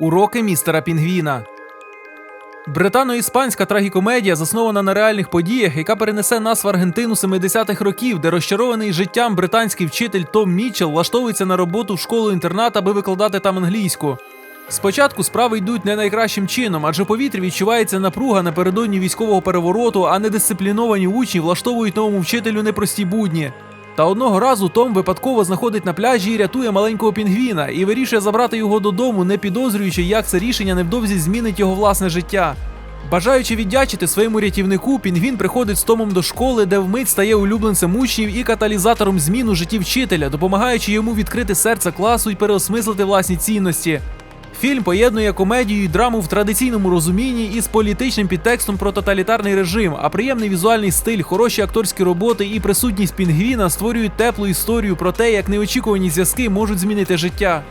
Уроки містера Пінгвіна. Британо-іспанська трагікомедія заснована на реальних подіях, яка перенесе нас в Аргентину 70-х років, де розчарований життям британський вчитель Том Мітчелл влаштовується на роботу в школу-інтернат, аби викладати там англійську. Спочатку справи йдуть не найкращим чином, адже повітрі відчувається напруга напередодні військового перевороту, а недисципліновані учні влаштовують новому вчителю непрості будні. Та одного разу Том випадково знаходить на пляжі і рятує маленького пінгвіна і вирішує забрати його додому, не підозрюючи, як це рішення невдовзі змінить його власне життя. Бажаючи віддячити своєму рятівнику, пінгвін приходить з Томом до школи, де вмить стає улюбленцем учнів і каталізатором змін у житті вчителя, допомагаючи йому відкрити серце класу і переосмислити власні цінності. Фільм поєднує комедію і драму в традиційному розумінні із політичним підтекстом про тоталітарний режим, а приємний візуальний стиль, хороші акторські роботи і присутність пінгвіна створюють теплу історію про те, як неочікувані зв'язки можуть змінити життя.